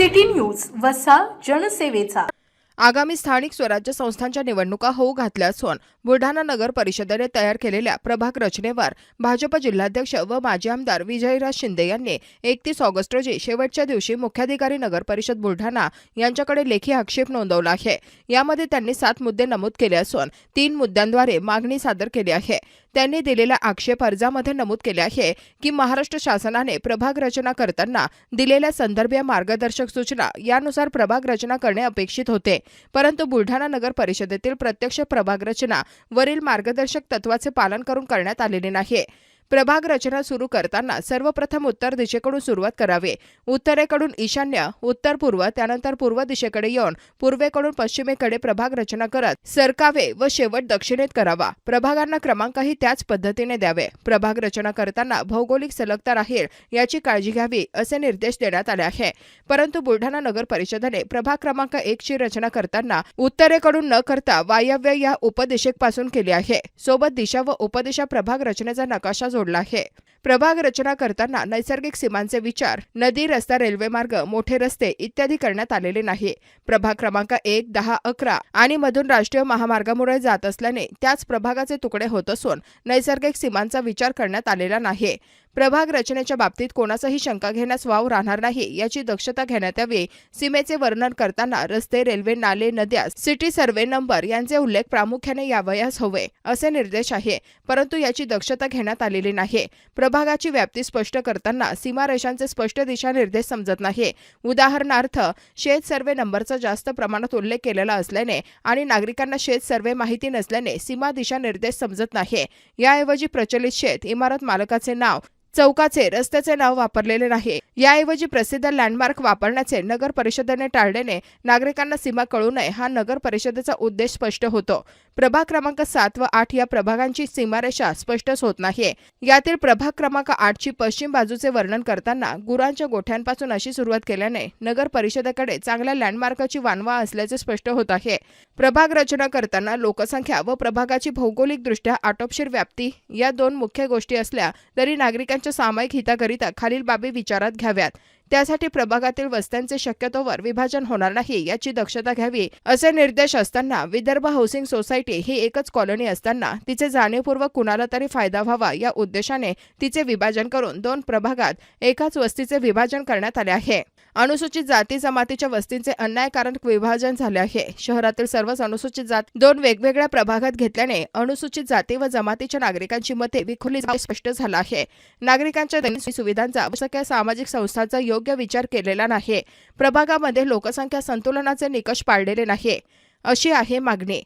City news वसा जनसेवेचा. आगामी स्थानिक स्वराज्य संस्थांच्या निवडणुका होऊ घातल्या असून बुलढाणा नगर परिषदेने तयार केलेल्या प्रभाग रचनेवर भाजप जिल्हाध्यक्ष व माजी आमदार विजयराज शिंदे यांनी एकतीस ऑगस्ट रोजी शेवटच्या दिवशी मुख्याधिकारी नगर परिषद बुलढाणा यांच्याकडे लेखी आक्षेप नोंदवला आहे. यामध्ये त्यांनी सात मुद्दे नमूद केले असून तीन मुद्द्यांद्वारे मागणी सादर केली आहे. त्यांनी दिलेल्या आक्षेप अर्जामध्ये नमूद केले आहे की महाराष्ट्र शासनाने प्रभाग रचना करताना दिलेल्या संदर्भीय मार्गदर्शक सूचना यानुसार प्रभाग रचना करणे अपेक्षित होते. परंतु बुलढाणा नगर परिषदेतील प्रत्यक्ष प्रभाग रचना वरील मार्गदर्शक तत्वाचे पालन करून करण्यात आलेले नाही प्रभाग रचना सुरू करताना सर्वप्रथम उत्तर दिशेकडून सुरुवात करावी. उत्तरेकडून ईशान्य उत्तर पूर्व त्यानंतर पूर्व दिशेकडे येऊन पूर्वेकडून पश्चिमेकडे प्रभाग रचना करत सरकावे व शेवट दक्षिणेत करावा. प्रभागांना क्रमांकही त्याच पद्धतीने द्यावे. प्रभाग रचना करताना भौगोलिक सलगता राहील याची काळजी घ्यावी असे निर्देश देण्यात आले आहे. परंतु बुलढाणा नगर परिषदेने प्रभाग क्रमांक एक ची रचना करताना उत्तरेकडून न करता वायव्य या उपदिशेपासून केली आहे. सोबत दिशा व उपदिशा प्रभाग रचनेचा नकाशा जोडला आहे. प्रभाग रचना करताना नैसर्गिक सीमांचे विचार नदी रस्ता रेल्वे मार्ग मोठे रस्ते इत्यादी करण्यात आलेले नाही. प्रभाग क्रमांक एक दहा अकरा आणि मधून राष्ट्रीय महामार्गामुळे जात असल्याने त्याच प्रभागाचे तुकडे होत असून नैसर्गिक सीमांचा विचार करण्यात आलेला नाही. प्रभाग रचनेच्या बाबतीत कोणाचाही शंका घेण्यास वाव राहणार नाही याची दक्षता घेण्यात यावी सीमेचे वर्णन करताना रस्ते रेल्वे नाले नद्या सिटी सर्वे नंबर यांचे उल्लेख प्रामुख्याने यावयास हवे असे निर्देश आहे परंतु याची दक्षता घेण्यात आलेली नाही. प्रभागाची व्याप्ती स्पष्ट करताना सीमारेषांचे स्पष्ट दिशानिर्देश समजत नाही. उदाहरणार्थ शेत सर्वे नंबरचा जास्त प्रमाणात उल्लेख केलेला असल्याने आणि नागरिकांना शेत सर्वे माहिती नसल्याने सीमा दिशानिर्देश समजत नाही. याऐवजी प्रचलित शेत इमारत मालकाचे नाव चौकाचे रस्त्याचे नाव वापरलेले नाही. याऐवजी प्रसिद्ध लँडमार्क वापरण्याचे नगर परिषदेने टाळल्याने नागरिकांना सीमा कळू नये हा नगर परिषदेचा उद्देश स्पष्ट होतो. प्रभाग क्रमांक सात व आठ या प्रभागांची सीमारेषा स्पष्टच होत नाही यातील प्रभाग क्रमांक आठची पश्चिम बाजूचे वर्णन करताना गुरांच्या गोठ्यांपासून अशी सुरुवात केल्याने नगर परिषदेकडे चांगल्या लँडमार्कची वानवा असल्याचे स्पष्ट होत आहे. प्रभाग रचना करताना लोकसंख्या व प्रभागाची भौगोलिकदृष्ट्या आटोपशीर व्याप्ती या दोन मुख्य गोष्टी असल्या तरी सामायिक हिताकरिता खालील बाबी विचारात घ्याव्यात. त्यासाठी प्रभागातील वस्त्यांचे शक्यतोवर विभाजन होणार नाही याची दक्षता घ्यावी असे निर्देश असताना विदर्भ हाऊसिंग सोसायटी ही एकच कॉलनी असताना तिचे जाणीवपूर्वक कुणाला तरी फायदा व्हावा या उद्देशाने तिचे विभाजन करून दोन प्रभागात एकाच वस्तीचे विभाजन करण्यात आले आहे. अनुसूचित जाती जमातीच्या वस्तींचे अन्यायकारक विभाजन झाले आहे. शहरातील सर्वच अनुसूचित जात दोन वेगवेगळ्या प्रभागात घेतल्याने अनुसूचित जाती व जमातीच्या नागरिकांची मते विखुरली स्पष्ट झालं आहे. नागरिकांच्या दैनिक सुविधांचा सगळ्या सामाजिक संस्थांचा योग योग्य विचार केलेला नाही प्रभागामध्ये लोकसंख्या संतुलनाचे निकष पाळलेले नाही अशी आहे मागणी.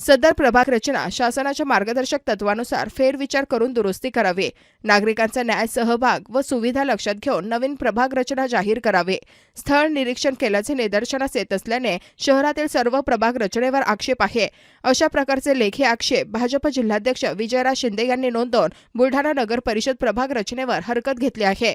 सदर प्रभाग रचना शासनाच्या मार्गदर्शक तत्वानुसार फेरविचार करून दुरुस्ती करावी. नागरिकांचा न्याय सहभाग व सुविधा लक्षात घेऊन नवीन प्रभाग रचना जाहीर करावे. स्थळ निरीक्षण केल्याचे निदर्शनास येत असल्याने शहरातील सर्व प्रभाग रचनेवर आक्षेप आहे. अशा प्रकारचे लेखी आक्षेप भाजप जिल्हाध्यक्ष विजयराज शिंदे यांनी नोंदवून बुलढाणा नगर परिषद प्रभाग रचनेवर हरकत घेतली आहे.